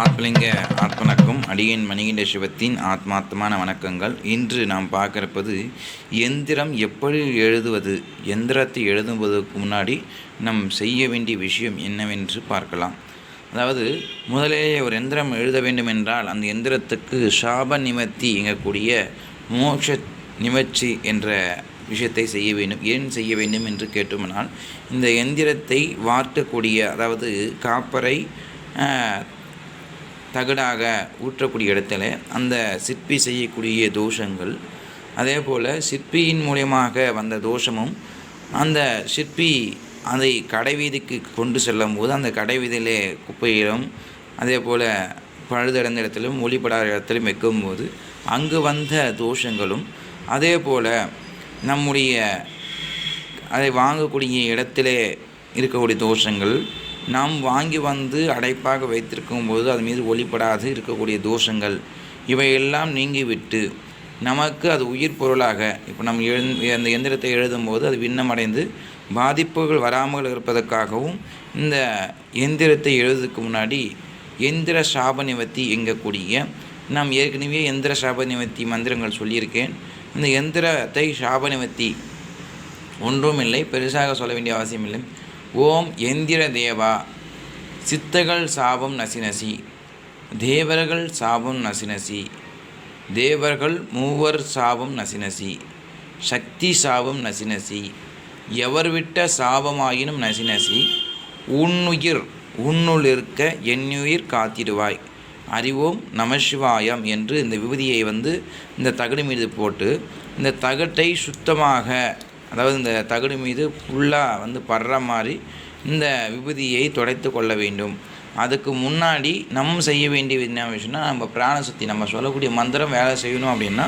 ஆத்மலிங்க ஆத்மனக்கும் அடியேன் மணிகண்ட சிவத்தின் ஆத்மாத்மான வணக்கங்கள். இன்று நாம் பார்க்கறப்பது எந்திரம் எப்படி எழுதுவது எந்திரத்தை எழுதுவதற்கு முன்னாடி நம் செய்ய வேண்டிய விஷயம் என்னவென்று பார்க்கலாம். அதாவது முதலேயே ஒரு எந்திரம் எழுத வேண்டும் என்றால் அந்த எந்திரத்துக்கு சாப நிமத்தி எங்கக்கூடிய மோட்ச நிமச்சி என்ற விஷயத்தை செய்ய வேண்டும். ஏன் செய்ய வேண்டும் என்று கேட்டோம்னால் இந்த எந்திரத்தை வார்க்கக்கூடிய அதாவது காப்பரை தகடாக ஊற்றக்கூடிய இடத்துல அந்த சிற்பி செய்யக்கூடிய தோஷங்கள் அதே போல் சிற்பியின் மூலியமாக வந்த தோஷமும் அந்த சிற்பி அதை கடைவீதிக்கு கொண்டு செல்லும் போது அந்த கடைவீதியிலே குப்பையிலும் அதே போல் பழுதடைந்த இடத்திலும் ஒளிப்படாத இடத்திலும் வைக்கும்போது அங்கு வந்த தோஷங்களும் அதே போல் நம்முடைய அதை வாங்கக்கூடிய இடத்திலே இருக்கக்கூடிய தோஷங்கள் நாம் வாங்கி வந்து அடைப்பாக வைத்திருக்கும் போது அது மீது ஒளிப்படாது இருக்கக்கூடிய தோஷங்கள். இவையெல்லாம் நீங்கிவிட்டு நமக்கு அது உயிர் பொருளாக இப்போ நம்ம எழு அந்த எந்திரத்தை எழுதும்போது அது விண்ணமடைந்து பாதிப்புகள் வராமல் இருப்பதற்காகவும் இந்த எந்திரத்தை எழுதுக்கு முன்னாடி எந்திர சாப நிவர்த்தி எங்கக்கூடிய நாம் ஏற்கனவே எந்திர சாப நிவர்த்தி மந்திரங்கள் சொல்லியிருக்கேன். இந்த எந்திரத்தை சாப நிவர்த்தி ஒன்றுமில்லை பெருசாக சொல்ல வேண்டிய அவசியம் இல்லை. ஓம் எந்திர தேவா சித்தகள் சாபம் நசினசி தேவர்கள் சாபம் நசினசி தேவர்கள் மூவர் சாபம் நசினசி சக்தி சாபம் நசினசி எவர் விட்ட சாபமாயினும் நசினசி உன்னுயிர் உன்னுள் இருக்க என்னுயிர் காத்திடுவாய். அறிவோம் நமசிவாயம் என்று இந்த விபதியை வந்து இந்த தகடு மீது போட்டு இந்த தகட்டை சுத்தமாக அதாவது இந்த தகடு மீது ஃபுல்லாக வந்து படுற மாதிரி இந்த விபூதியை துடைத்து கொள்ள வேண்டும். அதுக்கு முன்னாடி நம்ம செய்ய வேண்டியது என்ன விஷயம்னா நம்ம பிராண சுத்தி நம்ம சொல்லக்கூடிய மந்திரம் வேலை செய்யணும் அப்படின்னா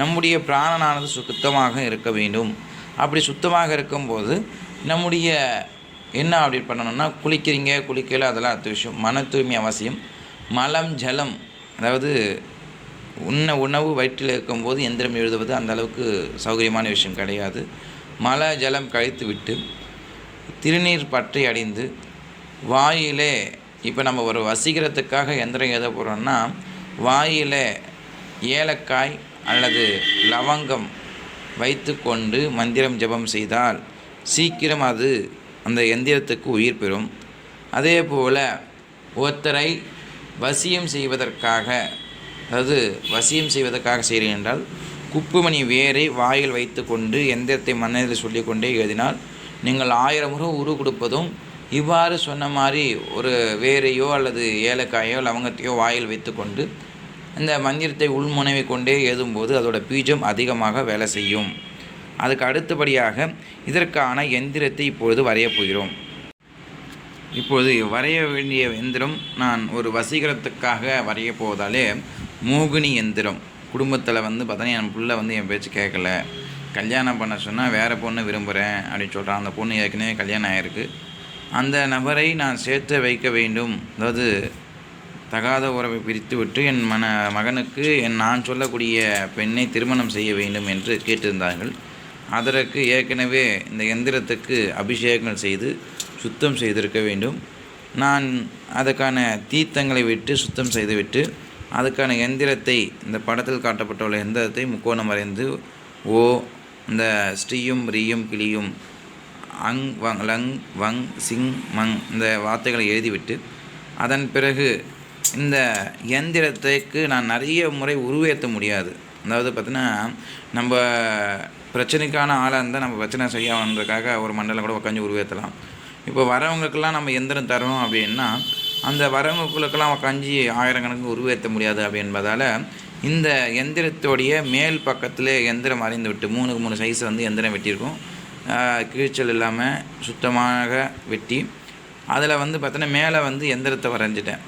நம்முடைய பிராணனானது சுத்தமாக இருக்க வேண்டும். அப்படி சுத்தமாக இருக்கும்போது நம்முடைய என்ன அப்படி பண்ணணும்னா குளிக்கிறீங்க குளிக்கல அதெல்லாம் அடுத்த விஷயம் மன தூய்மை அவசியம். மலம் ஜலம் அதாவது உண்ண உணவு வயிற்றில் இருக்கும்போது எந்திரம் எழுதுவது அந்த அளவுக்கு சௌகரியமான விஷயம் கிடையாது. மல ஜலம் கழித்துவிட்டு திருநீர் பற்றி அடைந்து வாயிலே இப்போ நம்ம ஒரு வசீகரத்துக்காக எந்திரம் எதை போகிறோம்னா வாயிலே ஏலக்காய் அல்லது லவங்கம் வைத்துக்கொண்டு மந்திரம் ஜெபம் செய்தால் சீக்கிரம் அது அந்த எந்திரத்துக்கு உயிர் பெறும். அதே போல் ஒருத்தரை வசியம் செய்வதற்காக அதாவது வசியம் செய்வதற்காக செய்கிறேன் என்றால் குப்புமணி வேரை வாயில் வைத்துக்கொண்டு எந்திரத்தை மன்னரில் சொல்லிக்கொண்டே எழுதினால் நீங்கள் ஆயிரம் முறை உரு கொடுப்பதும் இவ்வாறு சொன்ன மாதிரி ஒரு வேரையோ அல்லது ஏலக்காயோ லவங்கத்தையோ வாயில் வைத்துக்கொண்டு இந்த மந்திரத்தை உள்முனைவை கொண்டே எழுதும்போது அதோட பீஜம் அதிகமாக வேலை செய்யும். அதுக்கு அடுத்தபடியாக இதற்கான எந்திரத்தை இப்பொழுது வரையப் போகிறோம். இப்பொழுது வரைய வேண்டிய எந்திரம் நான் ஒரு வசீகரத்துக்காக வரைய போவதாலே மோகினி எந்திரம். குடும்பத்தில் வந்து பார்த்தோன்னா என் பிள்ளை வந்து என் பேச்சு கேட்கல கல்யாணம் பண்ண சொன்னால் வேறு பொண்ணு விரும்புகிறேன் அப்படின்னு சொல்கிறான் அந்த பொண்ணு ஏற்கனவே கல்யாணம் ஆகிருக்கு அந்த நபரை நான் சேர்த்து வைக்க வேண்டும். அதாவது தகாத உறவை பிரித்து விட்டு என் மன மகனுக்கு என் நான் சொல்லக்கூடிய பெண்ணை திருமணம் செய்ய வேண்டும் என்று கேட்டிருந்தார்கள். அதற்கு ஏற்கனவே இந்த எந்திரத்துக்கு அபிஷேகங்கள் செய்து சுத்தம் செய்திருக்க வேண்டும். நான் அதுக்கான தீர்த்தங்களை விட்டு சுத்தம் செய்துவிட்டு அதுக்கான எந்திரத்தை இந்த படத்தில் காட்டப்பட்டுள்ள எந்திரத்தை முக்கோணம் வரைந்து ஓ இந்த ஸ்ரீயும் ரீயும் கிளியும் அங் வங் லங் வங் சிங் மங் இந்த வார்த்தைகளை எழுதிவிட்டு அதன் பிறகு இந்த எந்திரத்துக்கு நான் நிறைய முறை உருவேற்ற முடியாது. அதாவது பார்த்திங்கன்னா நம்ம பிரச்சனைக்கான ஆளாக இருந்தால் நம்ம பிரச்சனை செய்யணுன்றதுக்காக ஒரு மண்டலம் கூட உட்காந்து உருவேற்றலாம். இப்போ வரவங்களுக்கெல்லாம் நம்ம எந்திரம் தரணும் அப்படின்னா அந்த வரவங்களுக்கெல்லாம் கஞ்சி ஆயிரக்கணக்கு உருவேற்ற முடியாது அப்படி என்பதால் இந்த எந்திரத்தோடைய மேல் பக்கத்தில் எந்திரம் அறிந்து விட்டு மூணுக்கு மூணு சைஸ் வந்து எந்திரம் வெட்டியிருக்கும். கீழ்ச்சல் கிழிச்சல் இல்லாமல் சுத்தமாக வெட்டி அதில் வந்து பார்த்தோன்னா மேலே வந்து எந்திரத்தை வரைஞ்சிட்டேன்.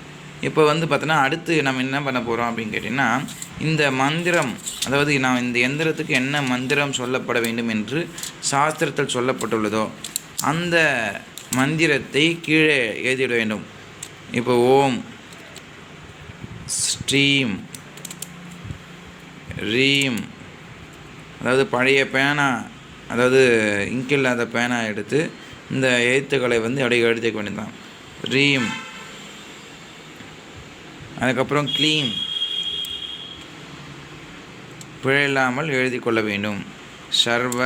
இப்போ வந்து பார்த்தோன்னா அடுத்து நம்ம என்ன பண்ண போகிறோம் அப்படின்னு கேட்டிங்கன்னா இந்த மந்திரம் அதாவது நான் இந்த எந்திரத்துக்கு என்ன மந்திரம் சொல்லப்பட வேண்டும் என்று சாஸ்திரத்தில் சொல்லப்பட்டுள்ளதோ அந்த மந்திரத்தை கீழே எழுதிட வேண்டும். இப்போ ஓம் ஸ்ட்ரீம் ரீம் அதாவது பழைய பேனா அதாவது இங்க் இல்லாத பேனா எடுத்து இந்த எழுத்துக்களை வந்து அப்படியே எழுதிக்க வேண்டியதுதான். ரீம் அதுக்கப்புறம் கிளீம் பிழை இல்லாமல் எழுதி கொள்ள வேண்டும். சர்வ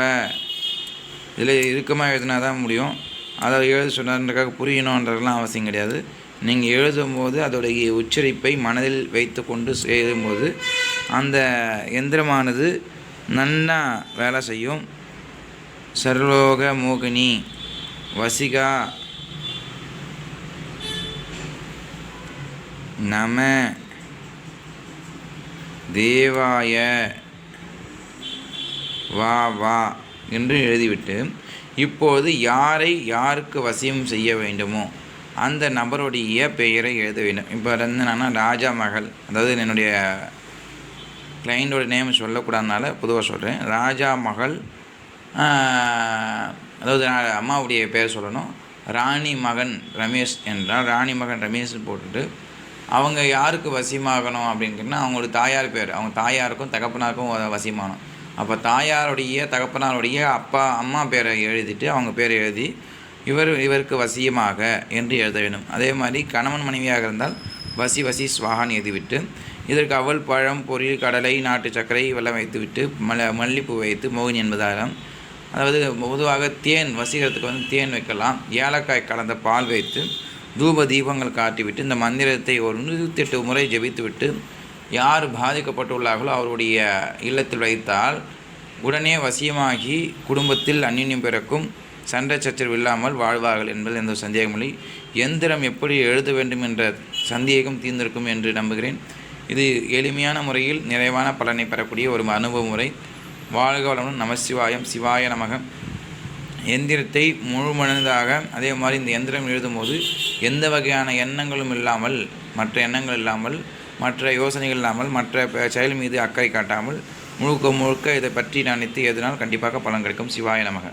இதில் இறுக்கமாக எழுதினா தான் முடியும். அதை எழுத சொன்னார்ன்றக்காக புரியணுன்றதுலாம் அவசியம் கிடையாது. நீங்கள் எழுதும்போது அதோடைய உச்சரிப்பை மனதில் வைத்து கொண்டு எழுதும்போது அந்த எந்திரமானது நன்னா வேலை செய்யும். சர்லோக மோகினி வசிகா நம தேவாய வா வா என்று எழுதிவிட்டு இப்போது யாரை யாருக்கு வசியம் செய்ய வேண்டுமோ? அந்த நபருடைய பெயரை எழுத வேண்டும். இப்போ வந்து என்னன்னா ராஜா மகள் அதாவது என்னுடைய கிளைண்டோட நேம் சொல்லக்கூடாதுனால பொதுவாக சொல்கிறேன் ராஜா மகள் அதாவது நான் அம்மாவுடைய பேர் சொல்லணும். ராணி மகன் ரமேஷ் என்றால் ராணி மகன் ரமேஷ் போட்டுட்டு அவங்க யாருக்கு வசியமாகணும் அப்படின்னு அவங்களோட தாயார் பேர் அவங்க தாயாருக்கும் தகப்பனாருக்கும் வசியமாகணும். அப்போ தாயாருடைய தகப்பனாருடைய அப்பா அம்மா பேரை எழுதிட்டு அவங்க பேரை எழுதி இவர் இவருக்கு வசியமாக என்று எழுத வேண்டும். அதே மாதிரி கணவன் மனைவியாக இருந்தால் வசி வசி ஸ்வாகான் எழுதிவிட்டு இதற்கு அவல் பழம் பொரியல் கடலை நாட்டு சர்க்கரை இவெல்லாம் வைத்துவிட்டு மல மல்லிப்பூ வைத்து மோகினி என்பதாலும் அதாவது பொதுவாக தேன் வசீகரத்துக்கு வந்து தேன் வைக்கலாம். ஏலக்காய் கலந்த பால் வைத்து தூப தீபங்கள் காட்டிவிட்டு இந்த மந்திரத்தை ஒரு நூற்றி எட்டு முறை ஜெபித்துவிட்டு யார் பாதிக்கப்பட்டுள்ளார்களோ அவருடைய இல்லத்தில் வைத்தால் உடனே வசியமாகி குடும்பத்தில் அந்யுன்யம் பிறக்கும் சண்டை சச்சரவு இல்லாமல் வாழ்வார்கள் என்பது எந்த சந்தேகமில்லை எந்திரம் எப்படி எழுத வேண்டும் என்ற சந்தேகம் தீர்ந்திருக்கும் என்று நம்புகிறேன். இது எளிமையான முறையில் நிறைவான பலனை பெறக்கூடிய ஒரு அனுபவ முறை. வாழ்க வளமுடன் நமசிவாயம் சிவாய நமகம் எந்திரத்தை முழுமனதாக அதே மாதிரி இந்த எந்திரம் எழுதும்போது எந்த வகையான எண்ணங்களும் இல்லாமல் மற்ற எண்ணங்கள் இல்லாமல் மற்ற யோசனைகள் இல்லாமல் மற்ற செயல் மீது அக்கறை காட்டாமல் முழுக்க முழுக்க இதை பற்றி நினைத்து எதனால் கண்டிப்பாக பலன் கிடைக்கும். சிவாய நமக.